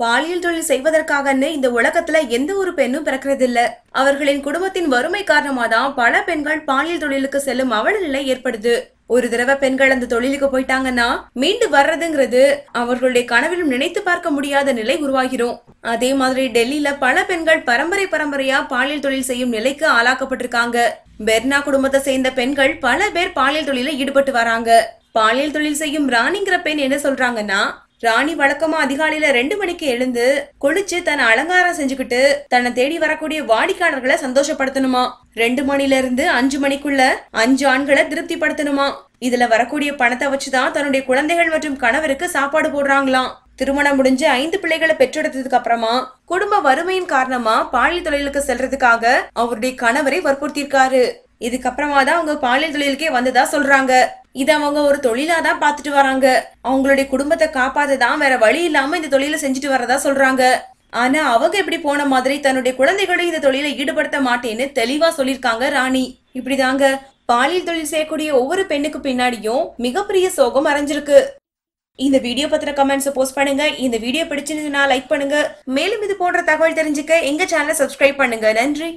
பாலியல் தொழில் செய்வதற்காகன்னு இந்த உலகத்துல எந்த ஒரு பெண்ணும் பிறக்கிறது இல்ல அவர்களின் குடும்பத்தின் வறுமை காரணமா தான் பல பெண்கள் பாலியல் தொழிலுக்கு செல்லும் அவல நிலை ஏற்படுது. ஒரு தடவை பெண்கள் அந்த தொழிலுக்கு போயிட்டாங்கன்னா மீண்டு வர்றதுங்கிறது அவர்களுடைய கனவிலும் நினைத்து பார்க்க முடியாத நிலை உருவாகிரும் அதே மாதிரி டெல்லியில பல பெண்கள் பரம்பரை பரம்பரையா பாலியல் தொழில் செய்யும் நிலைக்கு ஆளாக்கப்பட்டிருக்காங்க. பெர்னா குடும்பத்தை சேர்ந்த பெண்கள் பல பேர் பாலியல் தொழில ஈடுபட்டு வராங்க. பாலியல் தொழில் செய்யும் ராணிங்கிற பெண் என்ன சொல்றாங்கன்னா ராணி வழக்கமா அதிகாலையில ரெண்டு மணிக்கு எழுந்து குளிச்சு தன் அலங்காரம் செஞ்சுக்கிட்டு தன்னை தேடி வரக்கூடிய வாடிக்கையாளர்களை சந்தோஷப்படுத்தணுமா? ரெண்டு மணில இருந்து அஞ்சு மணிக்குள்ள அஞ்சு ஆண்களை திருப்திப்படுத்தணுமா? இதுல வரக்கூடிய பணத்தை வச்சுதான் தன்னுடைய குழந்தைகள் மற்றும் கணவருக்கு சாப்பாடு போடுறாங்களாம். திருமணம் முடிஞ்சு ஐந்து பிள்ளைகளை பெற்றெடுத்ததுக்கு அப்புறமா குடும்ப வறுமையின் காரணமா பாலியல் தொழிலுக்கு செல்றதுக்காக அவருடைய கணவரை வற்புறுத்தியிருக்காரு. இதுக்கப்புறமா தான் அவங்க பாலியல் தொழிலுக்கே வந்ததா சொல்றாங்க. இதை அவங்க ஒரு தொழிலா தான் பாத்துட்டு வராங்க. அவங்களுடைய குடும்பத்தை காப்பாத்ததான் வேற வழி இல்லாம இந்த தொழிலை செஞ்சுட்டு வரதா சொல்றாங்க. ஆனா அவங்க இப்படி போன மாதிரி தன்னுடைய குழந்தைகளை இந்த தொழிலை ஈடுபடுத்த மாட்டேன்னு தெளிவா சொல்லிருக்காங்க ராணி. இப்படிதாங்க பாலியல் தொழில் செய்யக்கூடிய ஒவ்வொரு பெண்ணுக்கு பின்னாடியும் மிகப்பெரிய சோகம் அரைஞ்சிருக்கு. இந்த வீடியோ பத்தின கமெண்ட்ஸ் போஸ்ட் பண்ணுங்க. இந்த வீடியோ பிடிச்சிருந்ததுன்னா லைக் பண்ணுங்க. மேலும் இது போன்ற தகவல் தெரிஞ்சுக்க எங்க சேனலை சப்ஸ்கிரைப் பண்ணுங்க. நன்றி.